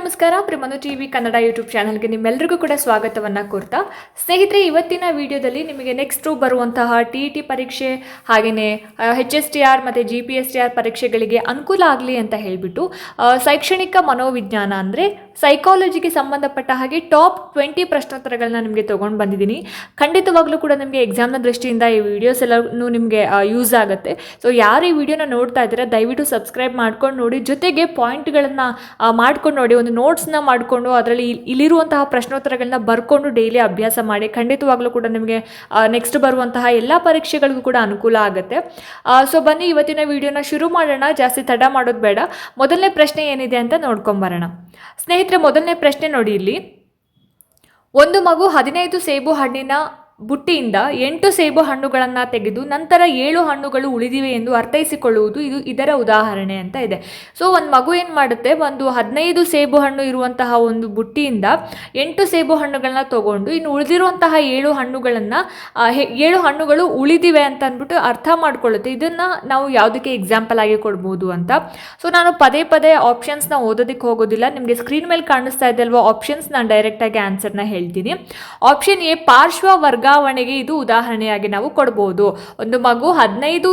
ನಮಸ್ಕಾರ, ಪ್ರಮನು T V Kannada YouTube ಚಾನಲ್ಗೆ ನಿಮ್ಮೆಲ್ಲರಿಗೂ ಕೂಡ ಸ್ವಾಗತವನ್ನು ಕೋರ್ತಾ. ಸ್ನೇಹಿತರೆ, ಇವತ್ತಿನ ವಿಡಿಯೋದಲ್ಲಿ ನಿಮಗೆ ನೆಕ್ಸ್ಟ್ ಬರುವಂತಹ ಟಿ ಇ ಟಿ ಪರೀಕ್ಷೆ ಹಾಗೆಯೇ ಹೆಚ್ ಎಸ್ ಟಿ ಆರ್ ಮತ್ತು G P S T R ಪರೀಕ್ಷೆಗಳಿಗೆ ಅನುಕೂಲ ಆಗಲಿ ಅಂತ ಹೇಳಿಬಿಟ್ಟು ಶೈಕ್ಷಣಿಕ ಮನೋವಿಜ್ಞಾನ ಅಂದರೆ ಸೈಕಾಲಜಿಗೆ ಸಂಬಂಧಪಟ್ಟ ಹಾಗೆ ಟಾಪ್ ಟ್ವೆಂಟಿ ಪ್ರಶ್ನೋತ್ತರಗಳನ್ನ ನಿಮಗೆ ತೊಗೊಂಡು ಬಂದಿದ್ದೀನಿ. ಖಂಡಿತವಾಗ್ಲೂ ಕೂಡ ನಿಮಗೆ ಎಕ್ಸಾಮ್ನ ದೃಷ್ಟಿಯಿಂದ ಈ ವಿಡಿಯೋಸ್ ಎಲ್ಲನೂ ನಿಮಗೆ ಯೂಸ್ ಆಗುತ್ತೆ. ಸೊ ಯಾರು ಈ ವಿಡಿಯೋನ ನೋಡ್ತಾ ಇದ್ದೀರಾ, ದಯವಿಟ್ಟು ಸಬ್ಸ್ಕ್ರೈಬ್ ಮಾಡ್ಕೊಂಡು ನೋಡಿ, ಜೊತೆಗೆ ಪಾಯಿಂಟ್ಗಳನ್ನು ಮಾಡ್ಕೊಂಡು ನೋಡಿ ನೋಟ್ಸ್ನ ಮಾಡಿಕೊಂಡು ಅದರಲ್ಲಿ ಇಲ್ಲಿರುವಂತಹ ಪ್ರಶ್ನೋತ್ತರಗಳನ್ನ ಬರ್ಕೊಂಡು ಡೈಲಿ ಅಭ್ಯಾಸ ಮಾಡಿ ಖಂಡಿತವಾಗ್ಲೂ ಕೂಡ ನಿಮಗೆ ನೆಕ್ಸ್ಟ್ ಬರುವಂತಹ ಎಲ್ಲ ಪರೀಕ್ಷೆಗಳಿಗೂ ಕೂಡ ಅನುಕೂಲ ಆಗುತ್ತೆ. ಸೊ ಬನ್ನಿ ಇವತ್ತಿನ ವಿಡಿಯೋನ ಶುರು ಮಾಡೋಣ. ಜಾಸ್ತಿ ತಡ ಮಾಡೋದು ಬೇಡ. ಮೊದಲನೇ ಪ್ರಶ್ನೆ ಏನಿದೆ ಅಂತ ನೋಡ್ಕೊಂಬರೋಣ ಸ್ನೇಹಿತರೆ, ಮೊದಲನೇ ಪ್ರಶ್ನೆ ನೋಡಿ ಇಲ್ಲಿ. ಒಂದು ಮಗು ಹದಿನೈದು ಸೇಬು ಹಣ್ಣಿನ ಬುಟ್ಟಿಯಿಂದ ಎಂಟು ಸೇಬು ಹಣ್ಣುಗಳನ್ನು ತೆಗೆದು ನಂತರ ಏಳು ಹಣ್ಣುಗಳು ಉಳಿದಿವೆ ಎಂದು ಅರ್ಥೈಸಿಕೊಳ್ಳುವುದು ಇದು ಇದರ ಉದಾಹರಣೆ ಅಂತ ಇದೆ. ಸೊ ಒಂದು ಮಗು ಏನು ಮಾಡುತ್ತೆ? ಒಂದು ಹದಿನೈದು ಸೇಬು ಹಣ್ಣು ಇರುವಂತಹ ಒಂದು ಬುಟ್ಟಿಯಿಂದ ಎಂಟು ಸೇಬು ಹಣ್ಣುಗಳನ್ನ ತಗೊಂಡು ಇನ್ನು ಉಳಿದಿರುವಂತಹ ಏಳು ಹಣ್ಣುಗಳನ್ನು ಏಳು ಹಣ್ಣುಗಳು ಉಳಿದಿವೆ ಅಂತ ಅಂದ್ಬಿಟ್ಟು ಅರ್ಥ ಮಾಡ್ಕೊಳ್ಳುತ್ತೆ. ಇದನ್ನು ನಾವು ಯಾವುದಕ್ಕೆ ಎಕ್ಸಾಂಪಲ್ ಆಗಿ ಕೊಡ್ಬೋದು ಅಂತ. ಸೊ ನಾನು ಪದೇ ಪದೇ ಆಪ್ಷನ್ಸ್ನ ಓದೋದಕ್ಕೆ ಹೋಗೋದಿಲ್ಲ. ನಿಮಗೆ ಸ್ಕ್ರೀನ್ ಮೇಲೆ ಕಾಣಿಸ್ತಾ ಇದೆ ಅಲ್ವಾ? ಆಪ್ಷನ್ಸ್ ನಾನು ಡೈರೆಕ್ಟಾಗಿ ಆನ್ಸರ್ನ ಹೇಳ್ತೀನಿ. ಆಪ್ಷನ್ ಎ ಪಾರ್ಶ್ವ ವರ್ಗಾವಣೆಗೆ ಇದು ಉದಾಹರಣೆಯಾಗಿ ನಾವು ಕೊಡ್ಬೋದು. ಒಂದು ಮಗು ಹದಿನೈದು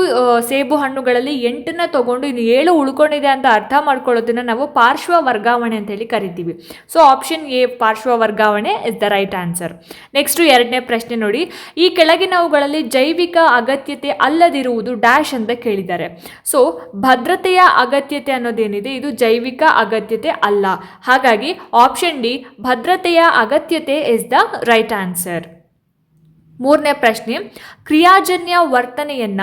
ಸೇಬು ಹಣ್ಣುಗಳಲ್ಲಿ ಎಂಟನ್ನ ತಗೊಂಡು ಇನ್ನು ಏಳು ಉಳ್ಕೊಂಡಿದೆ ಅಂತ ಅರ್ಥ ಮಾಡ್ಕೊಳ್ಳೋದನ್ನ ನಾವು ಪಾರ್ಶ್ವ ವರ್ಗಾವಣೆ ಅಂತ ಹೇಳಿ ಕರಿತೀವಿ. ಸೊ ಆಪ್ಷನ್ ಎ ಪಾರ್ಶ್ವ ವರ್ಗಾವಣೆ is the right answer next ಎರಡನೇ ಪ್ರಶ್ನೆ ನೋಡಿ. ಈ ಕೆಳಗಿನವುಗಳಲ್ಲಿ ಜೈವಿಕ ಅಗತ್ಯತೆ ಅಲ್ಲದಿರುವುದು ಡ್ಯಾಶ್ ಅಂತ ಕೇಳಿದ್ದಾರೆ. ಸೊ ಭದ್ರತೆಯ ಅಗತ್ಯತೆ ಅನ್ನೋದೇನಿದೆ? ಇದು ಜೈವಿಕ ಅಗತ್ಯತೆ ಅಲ್ಲ. ಹಾಗಾಗಿ ಆಪ್ಷನ್ ಡಿ ಭದ್ರತೆಯ ಅಗತ್ಯತೆ ಇಸ್ ದ ರೈಟ್ ಆನ್ಸರ್ ಮೂರನೇ ಪ್ರಶ್ನೆ, ಕ್ರಿಯಾಜನ್ಯ ವರ್ತನೆಯನ್ನ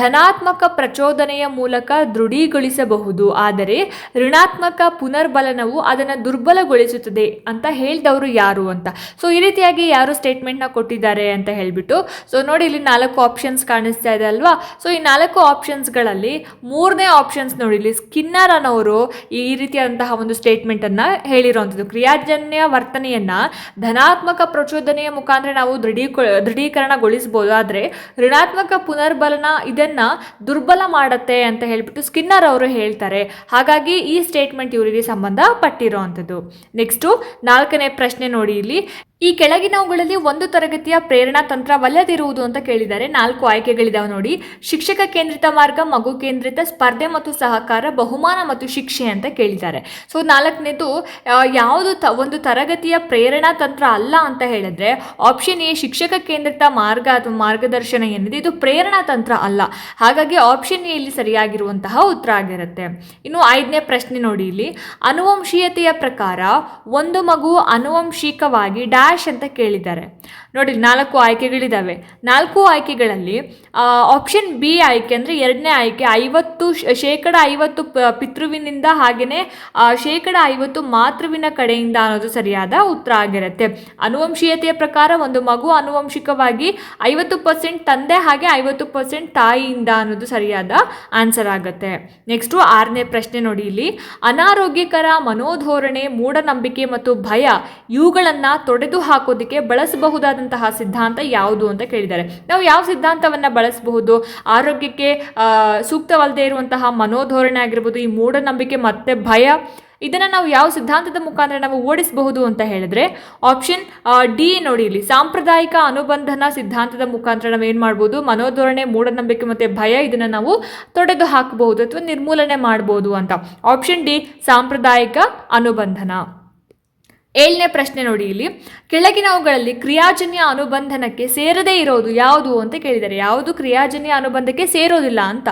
ಧನಾತ್ಮಕ ಪ್ರಚೋದನೆಯ ಮೂಲಕ ದೃಢೀಗೊಳಿಸಬಹುದು ಆದರೆ ಋಣಾತ್ಮಕ ಪುನರ್ಬಲನವು ಅದನ್ನು ದುರ್ಬಲಗೊಳಿಸುತ್ತದೆ ಅಂತ ಹೇಳಿದವರು ಯಾರು ಅಂತ. ಸೊ ಈ ರೀತಿಯಾಗಿ ಯಾರು ಸ್ಟೇಟ್ಮೆಂಟ್ನ ಕೊಟ್ಟಿದ್ದಾರೆ ಅಂತ ಹೇಳಿಬಿಟ್ಟು ಸೊ ನೋಡಿ ಇಲ್ಲಿ ನಾಲ್ಕು ಆಪ್ಷನ್ಸ್ ಕಾಣಿಸ್ತಾ ಇದೆ ಅಲ್ವಾ? ಸೊ ಈ ನಾಲ್ಕು ಆಪ್ಷನ್ಸ್ಗಳಲ್ಲಿ ಮೂರನೇ ಆಪ್ಷನ್ಸ್ ನೋಡಿ, ಇಲ್ಲಿ ಸ್ಕಿನ್ನರ್ ಅನ್ನೋರು ಈ ರೀತಿಯಾದಂತಹ ಒಂದು ಸ್ಟೇಟ್ಮೆಂಟನ್ನು ಹೇಳಿರುವಂಥದ್ದು ಕ್ರಿಯಾಜನ್ಯ ವರ್ತನೆಯನ್ನ ಧನಾತ್ಮಕ ಪ್ರಚೋದನೆಯ ಮುಖಾಂತರ ನಾವು ದೃಢೀಕೊ ದೃಢೀಕರಣಗೊಳಿಸ್ಬೋದು. ಆದರೆ ಋಣಾತ್ಮಕ ಪುನರ್ಬಲನ ಇದನ್ನ ದುರ್ಬಲ ಮಾಡತ್ತೆ ಅಂತ ಹೇಳ್ಬಿಟ್ಟು ಸ್ಕಿನ್ನರ್ ಅವರು ಹೇಳ್ತಾರೆ. ಹಾಗಾಗಿ ಈ ಸ್ಟೇಟ್ಮೆಂಟ್ ಇವರಿಗೆ ಸಂಬಂಧ ಅಂಥದ್ದು ನೆಕ್ಸ್ಟು ನಾಲ್ಕನೇ ಪ್ರಶ್ನೆ ನೋಡಿ ಇಲ್ಲಿ. ಈ ಕೆಳಗಿನವುಗಳಲ್ಲಿ ಒಂದು ತರಗತಿಯ ಪ್ರೇರಣಾ ತಂತ್ರವಲ್ಲದಿರುವುದು ಅಂತ ಕೇಳಿದ್ದಾರೆ. ನಾಲ್ಕು ಆಯ್ಕೆಗಳಿದಾವೆ ನೋಡಿ. ಶಿಕ್ಷಕ ಕೇಂದ್ರಿತ ಮಾರ್ಗ, ಮಗು ಕೇಂದ್ರಿತ, ಸ್ಪರ್ಧೆ ಮತ್ತು ಸಹಕಾರ, ಬಹುಮಾನ ಮತ್ತು ಶಿಕ್ಷೆ ಅಂತ ಕೇಳಿದ್ದಾರೆ. ಸೊ, ನಾಲ್ಕನೇದು ಯಾವುದು ತ, ಒಂದು ತರಗತಿಯ ಪ್ರೇರಣಾ ತಂತ್ರ ಅಲ್ಲ ಅಂತ ಹೇಳಿದ್ರೆ ಆಪ್ಷನ್ ಎ ಶಿಕ್ಷಕ ಕೇಂದ್ರಿತ ಮಾರ್ಗ ಅಥವಾ ಮಾರ್ಗದರ್ಶನ ಏನಿದೆ ಇದು ಪ್ರೇರಣಾ ತಂತ್ರ ಅಲ್ಲ. ಹಾಗಾಗಿ ಆಪ್ಷನ್ ಎ ಇಲ್ಲಿ ಸರಿಯಾಗಿರುವಂತಹ ಉತ್ತರ ಆಗಿರುತ್ತೆ. ಇನ್ನು ಐದನೇ ಪ್ರಶ್ನೆ ನೋಡಿ ಇಲ್ಲಿ. ಅನುವಂಶೀಯತೆಯ ಪ್ರಕಾರ, ಒಂದು ಮಗು ಅನುವಂಶಿಕವಾಗಿ ಡ್ಯಾಶ್ ಅಂತ ಕೇಳಿದ್ದಾರೆ. ನೋಡಿ, ನಾಲ್ಕು ಆಯ್ಕೆಗಳಿದ್ದಾವೆ ನಾಲ್ಕು ಆಯ್ಕೆಗಳಲ್ಲಿ ಆಪ್ಷನ್ ಬಿ ಆಯ್ಕೆ ಅಂದರೆ ಎರಡನೇ ಆಯ್ಕೆ. ಐವತ್ತು ಶೇಕಡ ಐವತ್ತು ಪಿತೃವಿನಿಂದ ಹಾಗೆಯೇ ಶೇಕಡ ಐವತ್ತು ಮಾತೃವಿನ ಕಡೆಯಿಂದ ಅನ್ನೋದು ಸರಿಯಾದ ಉತ್ತರ ಆಗಿರುತ್ತೆ. ಅನುವಂಶೀಯತೆಯ ಪ್ರಕಾರ ಒಂದು ಮಗು ಅನುವಂಶಿಕವಾಗಿ ಐವತ್ತು ಪರ್ಸೆಂಟ್ ತಂದೆ ಹಾಗೆ ಐವತ್ತು ಪರ್ಸೆಂಟ್ ತಾಯಿಯಿಂದ ಅನ್ನೋದು ಸರಿಯಾದ ಆನ್ಸರ್ ಆಗುತ್ತೆ. ನೆಕ್ಸ್ಟು ಆರನೇ ಪ್ರಶ್ನೆ ನೋಡಿ ಇಲ್ಲಿ. ಅನಾರೋಗ್ಯಕರ ಮನೋಧೋರಣೆ, ಮೂಢನಂಬಿಕೆ ಮತ್ತು ಭಯ ಇವುಗಳನ್ನು ತೊಡೆದು ಹಾಕೋದಕ್ಕೆ ಬಳಸಬಹುದಾದಂತಹ ಸಿದ್ಧಾಂತ ಯಾವುದು ಅಂತ ಕೇಳಿದ್ದಾರೆ. ನಾವು ಯಾವ ಸಿದ್ಧಾಂತವನ್ನು ಬಳಸಬಹುದು? ಆರೋಗ್ಯಕ್ಕೆ ಸೂಕ್ತವಲ್ಲದೆ ಇರುವಂತಹ ಮನೋಧೋರಣೆ ಆಗಿರ್ಬೋದು, ಈ ಮೂಢನಂಬಿಕೆ ಮತ್ತೆ ಭಯ, ಇದನ್ನು ನಾವು ಯಾವ ಸಿದ್ಧಾಂತದ ಮುಖಾಂತರ ನಾವು ಓಡಿಸಬಹುದು ಅಂತ ಹೇಳಿದ್ರೆ ಆಪ್ಷನ್ ಡಿ ನೋಡಿ ಇಲ್ಲಿ. ಸಾಂಪ್ರದಾಯಿಕ ಅನುಬಂಧನ ಸಿದ್ಧಾಂತದ ಮುಖಾಂತರ ನಾವು ಏನು ಮಾಡ್ಬೋದು? ಮನೋಧೋರಣೆ, ಮೂಢನಂಬಿಕೆ ಮತ್ತು ಭಯ ಇದನ್ನು ನಾವು ತೊಡೆದು ಹಾಕಬಹುದು ಅಥವಾ ನಿರ್ಮೂಲನೆ ಮಾಡ್ಬೋದು ಅಂತ. ಆಪ್ಷನ್ ಡಿ ಸಾಂಪ್ರದಾಯಿಕ ಅನುಬಂಧನ. ಏಳನೇ ಪ್ರಶ್ನೆ ನೋಡಿ ಇಲ್ಲಿ. ಕೆಳಗಿನವುಗಳಲ್ಲಿ ಕ್ರಿಯಾಜನ್ಯ ಅನುಬಂಧನಕ್ಕೆ ಸೇರದೇ ಇರೋದು ಯಾವುದು ಅಂತ ಕೇಳಿದ್ದಾರೆ ಯಾವುದು ಕ್ರಿಯಾಜನ್ಯ ಅನುಬಂಧಕ್ಕೆ ಸೇರೋದಿಲ್ಲ ಅಂತ.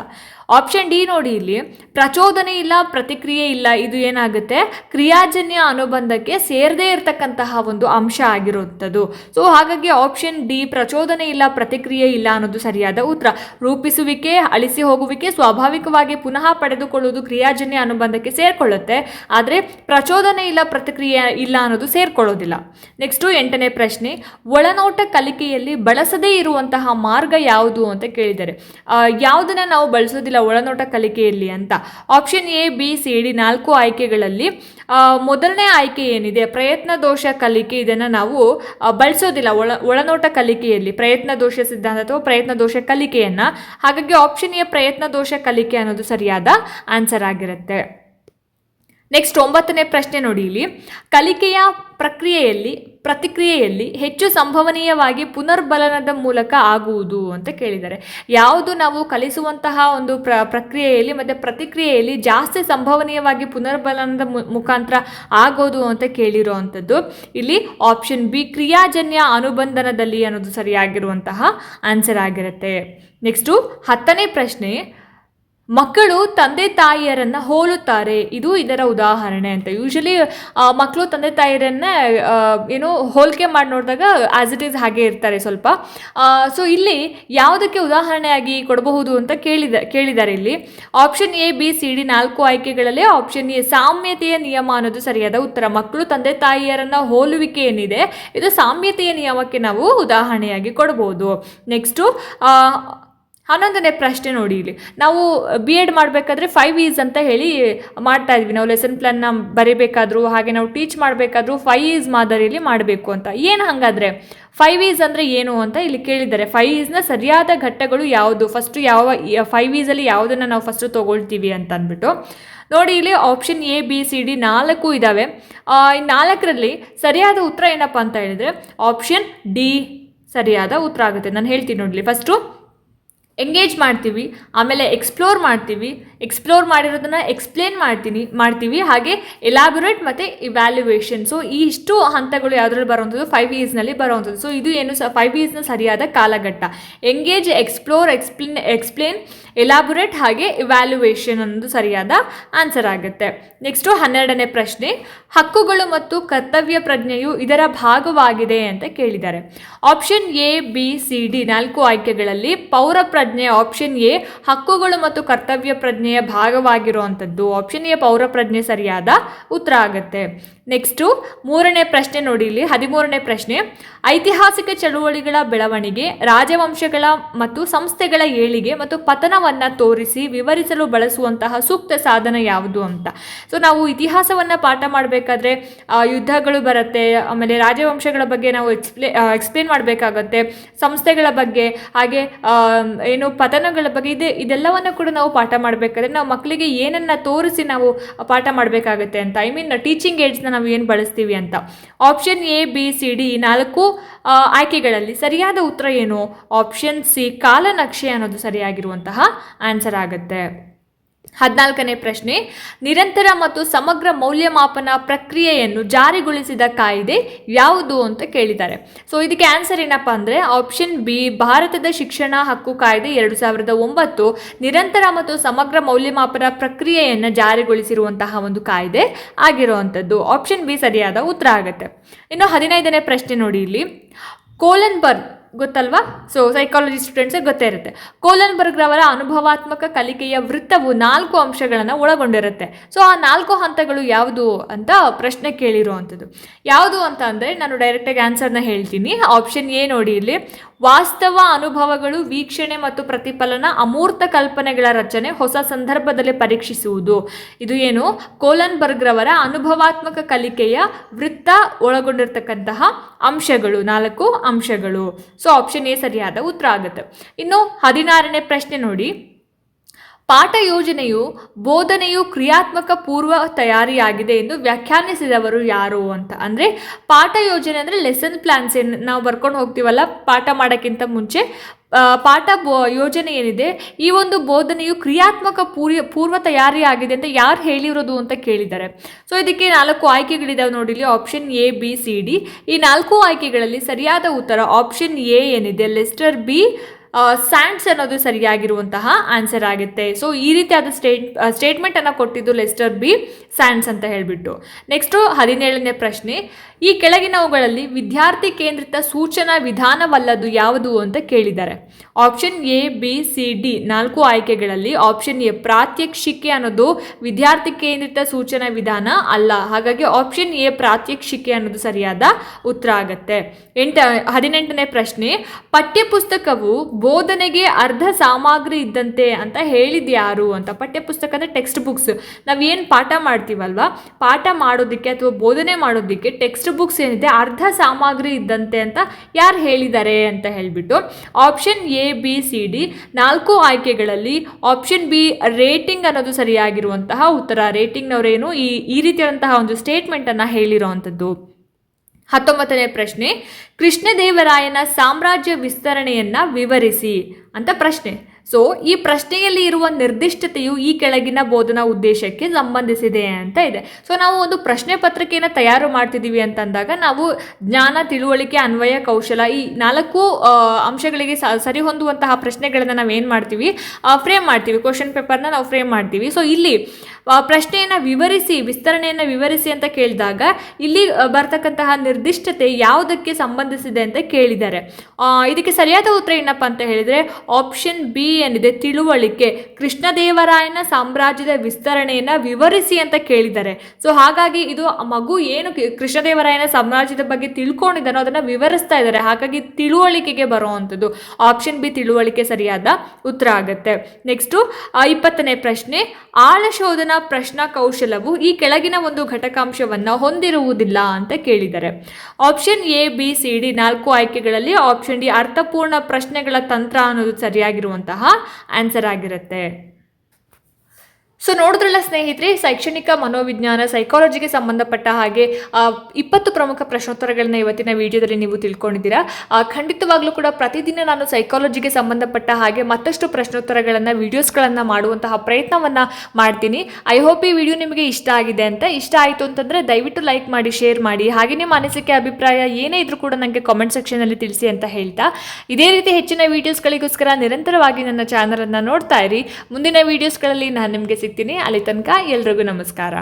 ಆಪ್ಷನ್ ಡಿ ನೋಡಿ ಇಲ್ಲಿ, ಪ್ರಚೋದನೆ ಇಲ್ಲ, ಪ್ರತಿಕ್ರಿಯೆ ಇಲ್ಲ, ಇದು ಏನಾಗುತ್ತೆ? ಕ್ರಿಯಾಜನ್ಯ ಅನುಬಂಧಕ್ಕೆ ಸೇರದೇ ಇರತಕ್ಕಂತಹ ಒಂದು ಅಂಶ ಆಗಿರುವಂಥದ್ದು. ಸೊ ಹಾಗಾಗಿ ಆಪ್ಷನ್ ಡಿ ಪ್ರಚೋದನೆ ಇಲ್ಲ, ಪ್ರತಿಕ್ರಿಯೆ ಇಲ್ಲ ಅನ್ನೋದು ಸರಿಯಾದ ಉತ್ತರ. ರೂಪಿಸುವಿಕೆ, ಅಳಿಸಿ ಹೋಗುವಿಕೆ ಸ್ವಾಭಾವಿಕವಾಗಿ ಪುನಃ ಪಡೆದುಕೊಳ್ಳುವುದು ಕ್ರಿಯಾಜನ್ಯ ಅನುಬಂಧಕ್ಕೆ ಸೇರ್ಕೊಳ್ಳುತ್ತೆ. ಆದರೆ, ಪ್ರಚೋದನೆ ಇಲ್ಲ, ಪ್ರತಿಕ್ರಿಯೆ ಇಲ್ಲ ಅನ್ನೋದು ಸೇರ್ಕೊಳ್ಳೋದಿಲ್ಲ. ನೆಕ್ಸ್ಟು ಎಂಟನೇ ಪ್ರಶ್ನೆ, ಒಳನೋಟ ಕಲಿಕೆಯಲ್ಲಿ ಬಳಸದೇ ಇರುವಂತಹ ಮಾರ್ಗ ಯಾವುದು ಅಂತ ಕೇಳಿದ್ದಾರೆ. ಯಾವುದನ್ನ ನಾವು ಬಳಸೋದಿಲ್ಲ ಒಳನೋಟ ಕಲಿಕೆಯಲ್ಲಿ ಅಂತ. Option A B C D ನಾಲ್ಕು ಆಯ್ಕೆಗಳಲ್ಲಿ ಮೊದಲನೇ ಆಯ್ಕೆ ಏನಿದೆ? ಪ್ರಯತ್ನ ದೋಷ ಕಲಿಕೆ ಇದನ್ನು ನಾವು ಬಳಸೋದಿಲ್ಲ. ಒಳ, ಒಳನೋಟ ಕಲಿಕೆಯಲ್ಲಿ ಪ್ರಯತ್ನ ದೋಷ ಸಿದ್ಧಾಂತ ಅಥವಾ ಪ್ರಯತ್ನ ದೋಷ ಕಲಿಕೆಯನ್ನು. ಹಾಗಾಗಿ ಆಪ್ಷನ್ ಎ ಪ್ರಯತ್ನ ದೋಷ ಕಲಿಕೆ ಅನ್ನೋದು ಸರಿಯಾದ ಆನ್ಸರ್ ಆಗಿರುತ್ತೆ. ನೆಕ್ಸ್ಟ್ ಒಂಬತ್ತನೇ ಪ್ರಶ್ನೆ ನೋಡಿ ಇಲ್ಲಿ. ಕಲಿಕೆಯ ಪ್ರಕ್ರಿಯೆಯಲ್ಲಿ, ಪ್ರತಿಕ್ರಿಯೆಯಲ್ಲಿ ಹೆಚ್ಚು ಸಂಭವನೀಯವಾಗಿ ಪುನರ್ಬಲನದ ಮೂಲಕ ಆಗುವುದು ಅಂತ ಕೇಳಿದ್ದಾರೆ. ಯಾವುದು ನಾವು ಕಲಿಸುವಂತಹ ಒಂದು ಪ್ರ, ಪ್ರಕ್ರಿಯೆಯಲ್ಲಿ ಮತ್ತು ಪ್ರತಿಕ್ರಿಯೆಯಲ್ಲಿ ಜಾಸ್ತಿ ಸಂಭವನೀಯವಾಗಿ ಪುನರ್ಬಲನದ ಮುಖಾಂತರ ಆಗೋದು ಅಂತ ಕೇಳಿರೋ ಅಂಥದ್ದು ಇಲ್ಲಿ ಆಪ್ಷನ್ ಬಿ ಕ್ರಿಯಾಜನ್ಯ ಅನುಬಂಧನದಲ್ಲಿ ಅನ್ನೋದು ಸರಿಯಾಗಿರುವಂತಹ ಆನ್ಸರ್ ಆಗಿರುತ್ತೆ. ನೆಕ್ಸ್ಟು ಹತ್ತನೇ ಪ್ರಶ್ನೆ ಮಕ್ಕಳು ತಂದೆ ತಾಯಿಯರನ್ನ ಹೋಲುತ್ತಾರೆ. ಇದು ಇದರ ಉದಾಹರಣೆ ಅಂತ. ಯೂಶಲಿ ಮಕ್ಕಳು ತಂದೆ ತಾಯಿಯರನ್ನ ಏನೋ ಹೋಲಿಕೆ ಮಾಡಿ ನೋಡಿದಾಗ ಆಸ್ ಇಟ್ ಈಸ್ ಹಾಗೆ ಇರ್ತಾರೆ ಸ್ವಲ್ಪ. ಸೊ ಇಲ್ಲಿ ಯಾವುದಕ್ಕೆ ಉದಾಹರಣೆಯಾಗಿ ಕೊಡಬಹುದು ಅಂತ ಕೇಳಿದ ಕೇಳಿದ್ದಾರೆ ಇಲ್ಲಿ. Option A B C D ನಾಲ್ಕು ಆಯ್ಕೆಗಳಲ್ಲಿ ಆಪ್ಷನ್ ಎ ಸಾಮ್ಯತೆಯ ನಿಯಮ ಅನ್ನೋದು ಸರಿಯಾದ ಉತ್ತರ. ಮಕ್ಕಳು ತಂದೆ ತಾಯಿಯರನ್ನ ಹೋಲುವಿಕೆ ಏನಿದೆ ಇದು ಸಾಮ್ಯತೆಯ ನಿಯಮಕ್ಕೆ ನಾವು ಉದಾಹರಣೆಯಾಗಿ ಕೊಡಬಹುದು. ನೆಕ್ಸ್ಟು ಹನ್ನೊಂದನೇ ಪ್ರಶ್ನೆ ನೋಡಿ ಇಲ್ಲಿ. ನಾವು ಬಿ ಎಡ್ ಮಾಡಬೇಕಾದ್ರೆ ಫೈವ್ ಈಸ್ ಅಂತ ಹೇಳಿ ಮಾಡ್ತಾ ಇದ್ವಿ. ನಾವು ಲೆಸನ್ ಪ್ಲಾನ್ನ ಬರಿಬೇಕಾದ್ರೂ, ಹಾಗೆ ನಾವು ಟೀಚ್ ಮಾಡಬೇಕಾದ್ರೂ ಫೈವ್ ಈಸ್ ಮಾದರಿಯಲ್ಲಿ ಮಾಡಬೇಕು ಅಂತ. ಏನು ಹಾಗಾದರೆ ಫೈವ್ ಈಸ್ ಅಂದರೆ ಏನು ಅಂತ ಇಲ್ಲಿ ಕೇಳಿದ್ದಾರೆ. ಫೈವ್ ಈಸ್ನ ಸರಿಯಾದ ಘಟ್ಟಗಳು ಯಾವುದು? ಫಸ್ಟು ಯಾವ ಫೈವ್ ಈಸಲ್ಲಿ ಯಾವುದನ್ನು ನಾವು ಫಸ್ಟು ತೊಗೊಳ್ತೀವಿ ಅಂತ ಅಂದ್ಬಿಟ್ಟು. ನೋಡಿ ಇಲ್ಲಿ option A B C D ನಾಲ್ಕು ಇದ್ದಾವೆ ಈ ನಾಲ್ಕರಲ್ಲಿ ಸರಿಯಾದ ಉತ್ತರ ಏನಪ್ಪ ಅಂತ ಹೇಳಿದರೆ ಆಪ್ಷನ್ ಡಿ ಸರಿಯಾದ ಉತ್ತರ ಆಗುತ್ತೆ. ನಾನು ಹೇಳ್ತೀನಿ ನೋಡಲಿ. ಫಸ್ಟು ಎಂಗೇಜ್ ಮಾಡ್ತೀವಿ ಆಮೇಲೆ ಎಕ್ಸ್ಪ್ಲೋರ್ ಮಾಡ್ತೀವಿ ಎಕ್ಸ್ಪ್ಲೋರ್ ಮಾಡಿರೋದನ್ನ ಎಕ್ಸ್ಪ್ಲೇನ್ ಮಾಡ್ತೀನಿ, ಮಾಡ್ತೀವಿ. ಹಾಗೆ ಎಲಾಬೊರೇಟ್ ಮತ್ತು ಇವ್ಯಾಲ್ಯುವೇಷನ್ ಸೊ ಈ ಇಷ್ಟು ಹಂತಗಳು ಯಾವುದ್ರಲ್ಲಿ ಬರುವಂಥದ್ದು? ಫೈವ್ ಈಸ್ನಲ್ಲಿ ಬರುವಂಥದ್ದು. ಸೊ ಇದು ಏನು ಸ ಫೈವ್ ಈಸ್ನ ಸರಿಯಾದ ಕಾಲಘಟ್ಟ. Engage explore explain explain elaborate ಹಾಗೆ ಇವ್ಯಾಲ್ಯುವೇಷನ್ ಅನ್ನೋದು ಸರಿಯಾದ ಆನ್ಸರ್ ಆಗುತ್ತೆ. ನೆಕ್ಸ್ಟು ಹನ್ನೆರಡನೇ ಪ್ರಶ್ನೆ. ಹಕ್ಕುಗಳು ಮತ್ತು ಕರ್ತವ್ಯ ಪ್ರಜ್ಞೆಯು ಇದರ ಭಾಗವಾಗಿದೆ ಅಂತ ಕೇಳಿದ್ದಾರೆ. Option A B C D ನಾಲ್ಕು ಆಯ್ಕೆಗಳಲ್ಲಿ ಪೌರ ಪ್ರಜ್ಞೆ ಆಪ್ಷನ್ ಎ ಹಕ್ಕುಗಳು ಮತ್ತು ಕರ್ತವ್ಯ ಪ್ರಜ್ಞೆಯ ಭಾಗವಾಗಿರುವಂಥದ್ದು. ಆಪ್ಷನ್ ಎ ಪೌರ ಪ್ರಜ್ಞೆ ಸರಿಯಾದ ಉತ್ತರ ಆಗುತ್ತೆ. ನೆಕ್ಸ್ಟು ಮೂರನೇ ಪ್ರಶ್ನೆ ನೋಡಿ ಇಲ್ಲಿ. ಹದಿಮೂರನೇ ಪ್ರಶ್ನೆ. ಐತಿಹಾಸಿಕ ಚಳುವಳಿಗಳ ಬೆಳವಣಿಗೆ, ರಾಜವಂಶಗಳ ಮತ್ತು ಸಂಸ್ಥೆಗಳ ಏಳಿಗೆ ಮತ್ತು ಪತನವನ್ನು ತೋರಿಸಿ ವಿವರಿಸಲು ಬಳಸುವಂತಹ ಸೂಕ್ತ ಸಾಧನ ಯಾವುದು ಅಂತ. ಸೊ ನಾವು ಇತಿಹಾಸವನ್ನು ಪಾಠ ಮಾಡಬೇಕಾದ್ರೆ ಯುದ್ಧಗಳು ಬರುತ್ತೆ, ಆಮೇಲೆ ರಾಜವಂಶಗಳ ಬಗ್ಗೆ ನಾವು ಎಕ್ಸ್ಪ್ಲೇ ಎಕ್ಸ್ಪ್ಲೇನ್ ಮಾಡಬೇಕಾಗತ್ತೆ, ಸಂಸ್ಥೆಗಳ ಬಗ್ಗೆ, ಹಾಗೆ ಏನು ಪತನಗಳ ಬಗ್ಗೆ, ಇದೆ, ಇದೆಲ್ಲವನ್ನು ಕೂಡ ನಾವು ಪಾಠ ಮಾಡಬೇಕಾದ್ರೆ, ನಾವು ಮಕ್ಕಳಿಗೆ ಏನನ್ನ ತೋರಿಸಿ ನಾವು ಪಾಠ ಮಾಡಬೇಕಾಗತ್ತೆ ಅಂತ. ಐ ಮೀನ್ ಟೀಚಿಂಗ್ ಏಡ್ಸ್ನ ನಾವು ಏನು ಬಳಸ್ತೀವಿ ಅಂತ. Option A B C D ನಾಲ್ಕು ಆಯ್ಕೆಗಳಲ್ಲಿ ಸರಿಯಾದ ಉತ್ತರ ಏನು? ಆಪ್ಷನ್ ಸಿ ಕಾಲನಕ್ಷೆ ಅನ್ನೋದು ಸರಿಯಾಗಿರುವಂತಹ ಆನ್ಸರ್ ಆಗುತ್ತೆ. ಹದಿನಾಲ್ಕನೇ ಪ್ರಶ್ನೆ, ನಿರಂತರ ಮತ್ತು ಸಮಗ್ರ ಮೌಲ್ಯಮಾಪನ ಪ್ರಕ್ರಿಯೆಯನ್ನು ಜಾರಿಗೊಳಿಸಿದ ಕಾಯ್ದೆ ಯಾವುದು ಅಂತ ಕೇಳಿದ್ದಾರೆ. ಸೊ ಇದಕ್ಕೆ ಆನ್ಸರ್ ಏನಪ್ಪ ಅಂದರೆ ಆಪ್ಷನ್ ಬಿ ಭಾರತದ ಶಿಕ್ಷಣ ಹಕ್ಕು ಕಾಯ್ದೆ ಎರಡು ಸಾವಿರದ ಒಂಬತ್ತು, ನಿರಂತರ ಮತ್ತು ಸಮಗ್ರ ಮೌಲ್ಯಮಾಪನ ಪ್ರಕ್ರಿಯೆಯನ್ನು ಜಾರಿಗೊಳಿಸಿರುವಂತಹ ಒಂದು ಕಾಯ್ದೆ ಆಗಿರುವಂಥದ್ದು. ಆಪ್ಷನ್ ಬಿ ಸರಿಯಾದ ಉತ್ತರ ಆಗುತ್ತೆ. ಇನ್ನು ಹದಿನೈದನೇ ಪ್ರಶ್ನೆ ನೋಡಿ ಇಲ್ಲಿ. ಕೋಲನ್ಬರ್ಗ್ ಗೊತ್ತಲ್ವಾ? ಸೊ ಸೈಕಾಲಜಿ ಸ್ಟೂಡೆಂಟ್ಸಿಗೆ ಗೊತ್ತೇ ಇರುತ್ತೆ. ಕೋಲನ್ಬರ್ಗ್ ರವರ ಅನುಭವಾತ್ಮಕ ಕಲಿಕೆಯ ವೃತ್ತವು ನಾಲ್ಕು ಅಂಶಗಳನ್ನು ಒಳಗೊಂಡಿರುತ್ತೆ. ಸೊ ಆ ನಾಲ್ಕು ಹಂತಗಳು ಯಾವುದು ಅಂತ ಪ್ರಶ್ನೆ ಕೇಳಿರುವಂಥದ್ದು. ಯಾವುದು ಅಂತ ಅಂದರೆ ನಾನು ಡೈರೆಕ್ಟಾಗಿ ಆನ್ಸರ್ನ ಹೇಳ್ತೀನಿ. ಆಪ್ಷನ್ ಎ ನೋಡಿ ಇಲ್ಲಿ. ವಾಸ್ತವ ಅನುಭವಗಳು, ವೀಕ್ಷಣೆ ಮತ್ತು ಪ್ರತಿಫಲನ ಅಮೂರ್ತ ಕಲ್ಪನೆಗಳ ರಚನೆ ಹೊಸ ಸಂದರ್ಭದಲ್ಲಿ ಪರೀಕ್ಷಿಸುವುದು. ಇದು ಏನು? ಕೋಲನ್ಬರ್ಗ್ರವರ ಅನುಭವಾತ್ಮಕ ಕಲಿಕೆಯ ವೃತ್ತ ಒಳಗೊಂಡಿರ್ತಕ್ಕಂತಹ ಅಂಶಗಳು, ನಾಲ್ಕು ಅಂಶಗಳು. ಸೊ ಆಪ್ಷನ್ ಎ ಸರಿಯಾದ ಉತ್ತರ ಆಗುತ್ತೆ. ಇನ್ನು ಹದಿನಾರನೇ ಪ್ರಶ್ನೆ ನೋಡಿ. ಪಾಠ ಯೋಜನೆಯು ಬೋಧನೆಯು ಕ್ರಿಯಾತ್ಮಕ ಪೂರ್ವ ತಯಾರಿಯಾಗಿದೆ ಎಂದು ವ್ಯಾಖ್ಯಾನಿಸಿದವರು ಯಾರು ಅಂತ. ಅಂದರೆ ಪಾಠ ಯೋಜನೆ ಅಂದರೆ ಲೆಸನ್ ಪ್ಲಾನ್ಸ್ ಏನು ನಾವು ಬರ್ಕೊಂಡು ಹೋಗ್ತೀವಲ್ಲ ಪಾಠ ಮಾಡೋಕ್ಕಿಂತ ಮುಂಚೆ ಪಾಠ ಬೋ, ಯೋಜನೆ ಏನಿದೆ, ಈ ಒಂದು ಬೋಧನೆಯು ಕ್ರಿಯಾತ್ಮಕ ಪೂರ್ವ ಪೂರ್ವ ತಯಾರಿಯಾಗಿದೆ ಅಂತ ಯಾರು ಹೇಳಿರೋದು ಅಂತ ಕೇಳಿದ್ದಾರೆ. ಸೊ ಇದಕ್ಕೆ ನಾಲ್ಕು ಆಯ್ಕೆಗಳಿದಾವೆ ನೋಡಿಲಿ option A B C D ಈ ನಾಲ್ಕು ಆಯ್ಕೆಗಳಲ್ಲಿ ಸರಿಯಾದ ಉತ್ತರ ಆಪ್ಷನ್ ಎ ಏನಿದೆ ಲೆಸ್ಟರ್ ಬಿ ಸ್ಯಾಂಡ್ಸ್ ಅನ್ನೋದು ಸರಿಯಾಗಿರುವಂತಹ ಆನ್ಸರ್ ಆಗುತ್ತೆ. ಸೊ ಈ ರೀತಿಯಾದ ಸ್ಟೇಟ್ ಸ್ಟೇಟ್ಮೆಂಟನ್ನು ಕೊಟ್ಟಿದ್ದು ಲೆಸ್ಟರ್ ಬಿ ಸ್ಯಾಂಡ್ಸ್ ಅಂತ ಹೇಳಿಬಿಟ್ಟು. ನೆಕ್ಸ್ಟು ಹದಿನೇಳನೇ ಪ್ರಶ್ನೆ. ಈ ಕೆಳಗಿನವುಗಳಲ್ಲಿ ವಿದ್ಯಾರ್ಥಿ ಕೇಂದ್ರಿತ ಸೂಚನಾ ವಿಧಾನವಲ್ಲದು ಯಾವುದು ಅಂತ ಕೇಳಿದ್ದಾರೆ. Option A B C D ನಾಲ್ಕು ಆಯ್ಕೆಗಳಲ್ಲಿ ಆಪ್ಷನ್ ಎ ಪ್ರಾತ್ಯಕ್ಷಿಕೆ ಅನ್ನೋದು ವಿದ್ಯಾರ್ಥಿ ಕೇಂದ್ರಿತ ಸೂಚನಾ ವಿಧಾನ ಅಲ್ಲ. ಹಾಗಾಗಿ ಆಪ್ಷನ್ ಎ ಪ್ರಾತ್ಯಕ್ಷಿಕೆ ಅನ್ನೋದು ಸರಿಯಾದ ಉತ್ತರ ಆಗತ್ತೆ. ಎಂಟ, ಹದಿನೆಂಟನೇ ಪ್ರಶ್ನೆ. ಪಠ್ಯಪುಸ್ತಕವು ಬೋಧನೆಗೆ ಅರ್ಧ ಸಾಮಗ್ರಿ ಇದ್ದಂತೆ ಅಂತ ಹೇಳಿದ ಯಾರು ಅಂತ ಪಠ್ಯಪುಸ್ತಕ ಅಂದರೆ ಟೆಕ್ಸ್ಟ್ ಬುಕ್ಸ್ ನಾವೇನು ಪಾಠ ಮಾಡ್ತೀವಲ್ವ? ಮಾಡ್ತೀವಲ್ವಾ ಪಾಠ ಮಾಡೋದಕ್ಕೆ ಅಥವಾ ಬೋಧನೆ ಮಾಡೋದಕ್ಕೆ ಟೆಕ್ಸ್ಟ್ ಬುಕ್ಸ್ ಏನಿದೆ ಅರ್ಧ ಸಾಮಗ್ರಿ ಇದ್ದಂತೆ ಅಂತ ಯಾರು ಹೇಳಿದ್ದಾರೆ ಅಂತ ಹೇಳಿಬಿಟ್ಟು option A B C D ನಾಲ್ಕು ಆಯ್ಕೆಗಳಲ್ಲಿ ಆಪ್ಷನ್ ಬಿ ರೇಟಿಂಗ್ ಅನ್ನೋದು ಸರಿಯಾಗಿರುವಂತಹ ಉತ್ತರ. ರೇಟಿಂಗ್ನವರೇನು ಈ ಈ ರೀತಿಯಾದಂತಹ ಒಂದು ಸ್ಟೇಟ್ಮೆಂಟನ್ನು ಹೇಳಿರೋವಂಥದ್ದು ಹತ್ತೊಂಬತ್ತನೇ ಪ್ರಶ್ನೆ, ಕೃಷ್ಣದೇವರಾಯನ ಸಾಮ್ರಾಜ್ಯ ವಿಸ್ತರಣೆಯನ್ನ ವಿವರಿಸಿ ಅಂತ ಪ್ರಶ್ನೆ. ಸೊ ಈ ಪ್ರಶ್ನೆಯಲ್ಲಿ ಇರುವ ನಿರ್ದಿಷ್ಟತೆಯು ಈ ಕೆಳಗಿನ ಬೋಧನಾ ಉದ್ದೇಶಕ್ಕೆ ಸಂಬಂಧಿಸಿದೆ ಅಂತ ಇದೆ. ಸೊ ನಾವು ಒಂದು ಪ್ರಶ್ನೆ ಪತ್ರಿಕೆಯನ್ನು ತಯಾರು ಮಾಡ್ತಿದ್ದೀವಿ ಅಂತಂದಾಗ ನಾವು ಜ್ಞಾನ, ತಿಳುವಳಿಕೆ, ಅನ್ವಯ, ಕೌಶಲ ಈ ನಾಲ್ಕು ಅಂಶಗಳಿಗೆ ಸರಿ ಹೊಂದುವಂತಹ ಪ್ರಶ್ನೆಗಳನ್ನು ನಾವು ಏನು ಮಾಡ್ತೀವಿ ಫ್ರೇಮ್ ಮಾಡ್ತೀವಿ. ಕ್ವಶನ್ ಪೇಪರ್ನ ನಾವು ಫ್ರೇಮ್ ಮಾಡ್ತೀವಿ. ಸೊ ಇಲ್ಲಿ ಪ್ರಶ್ನೆಯನ್ನು ವಿವರಿಸಿ, ವಿಸ್ತರಣೆಯನ್ನು ವಿವರಿಸಿ ಅಂತ ಕೇಳಿದಾಗ ಇಲ್ಲಿ ಬರ್ತಕ್ಕಂತಹ ನಿರ್ದಿಷ್ಟತೆ ಯಾವುದಕ್ಕೆ ಸಂಬಂಧಿಸಿದೆ ಅಂತ ಕೇಳಿದ್ದಾರೆ. ಇದಕ್ಕೆ ಸರಿಯಾದ ಉತ್ತರ ಏನಪ್ಪ ಅಂತ ಹೇಳಿದರೆ ಆಪ್ಷನ್ ಬಿ ಏನಿದೆ, ತಿಳುವಳಿಕೆ, ಕೃಷ್ಣದೇವರಾಯನ ಸಾಮ್ರಾಜ್ಯದ ವಿಸ್ತರಣೆಯನ್ನು ವಿವರಿಸಿ ಅಂತ ಕೇಳಿದ್ದಾರೆ. ಸೊ ಹಾಗಾಗಿ ಇದು ಮಗು ಏನು ಕೃಷ್ಣದೇವರಾಯನ ಸಾಮ್ರಾಜ್ಯದ ಬಗ್ಗೆ ತಿಳ್ಕೊಂಡಿದ್ದಾನೋ ಅದನ್ನು ವಿವರಿಸ್ತಾ ಇದ್ದಾರೆ. ಹಾಗಾಗಿ ತಿಳುವಳಿಕೆಗೆ ಬರುವಂಥದ್ದು. ಆಪ್ಷನ್ ಬಿ ತಿಳುವಳಿಕೆ ಸರಿಯಾದ ಉತ್ತರ ಆಗುತ್ತೆ. ನೆಕ್ಸ್ಟು ಇಪ್ಪತ್ತನೇ ಪ್ರಶ್ನೆ, ಆಳಶೋಧನಾ ಪ್ರಶ್ನಾ ಕೌಶಲವು ಈ ಕೆಳಗಿನ ಒಂದು ಘಟಕಾಂಶವನ್ನು ಹೊಂದಿರುವುದಿಲ್ಲ ಅಂತ ಕೇಳಿದ್ದಾರೆ option A, B, C, D ನಾಲ್ಕು ಆಯ್ಕೆಗಳಲ್ಲಿ ಆಪ್ಷನ್ ಡಿ ಅರ್ಥಪೂರ್ಣ ಪ್ರಶ್ನೆಗಳ ತಂತ್ರ ಅನ್ನೋದು ಸರಿಯಾಗಿರುವಂತಹ ಆನ್ಸರ್ ಆಗಿರುತ್ತೆ. ಸೊ ನೋಡಿದ್ರಲ್ಲ ಸ್ನೇಹಿತರೆ, ಶೈಕ್ಷಣಿಕ ಮನೋವಿಜ್ಞಾನ ಸೈಕಾಲಜಿಗೆ ಸಂಬಂಧಪಟ್ಟ ಹಾಗೆ ಇಪ್ಪತ್ತು ಪ್ರಮುಖ ಪ್ರಶ್ನೋತ್ತರಗಳನ್ನ ಇವತ್ತಿನ ವಿಡಿಯೋದಲ್ಲಿ ನೀವು ತಿಳ್ಕೊಂಡಿದ್ದೀರಾ. ಖಂಡಿತವಾಗ್ಲೂ ಕೂಡ ಪ್ರತಿದಿನ ನಾನು ಸೈಕಾಲಜಿಗೆ ಸಂಬಂಧಪಟ್ಟ ಹಾಗೆ ಮತ್ತಷ್ಟು ಪ್ರಶ್ನೋತ್ತರಗಳನ್ನು ವಿಡಿಯೋಸ್ಗಳನ್ನು ಮಾಡುವಂತಹ ಪ್ರಯತ್ನವನ್ನು ಮಾಡ್ತೀನಿ. ಐ ಹೋಪ್ ಈ ವಿಡಿಯೋ ನಿಮಗೆ ಇಷ್ಟ ಆಗಿದೆ ಅಂತ. ಇಷ್ಟ ಆಯಿತು ಅಂತಂದರೆ ದಯವಿಟ್ಟು ಲೈಕ್ ಮಾಡಿ ಶೇರ್ ಮಾಡಿ. ಹಾಗೆ ನಿಮ್ಮ ಅನಿಸಿಕೆ, ಅಭಿಪ್ರಾಯ ಏನೇ ಇದ್ರೂ ಕೂಡ ನನಗೆ ಕಾಮೆಂಟ್ ಸೆಕ್ಷನಲ್ಲಿ ತಿಳಿಸಿ ಅಂತ ಹೇಳ್ತಾ. ಇದೇ ರೀತಿ ಹೆಚ್ಚಿನ ವಿಡಿಯೋಸ್ಗಳಿಗೋಸ್ಕರ ನಿರಂತರವಾಗಿ ನನ್ನ ಚಾನಲನ್ನು ನೋಡ್ತಾ ಇರಿ. ಮುಂದಿನ ವೀಡಿಯೋಸ್ಗಳಲ್ಲಿ ನಾನು ನಿಮಗೆ ಸಿಗ್ತೀನಿ ಅಲ್ಲಿ ತನಕ ಎಲ್ರಿಗೂ ನಮಸ್ಕಾರ.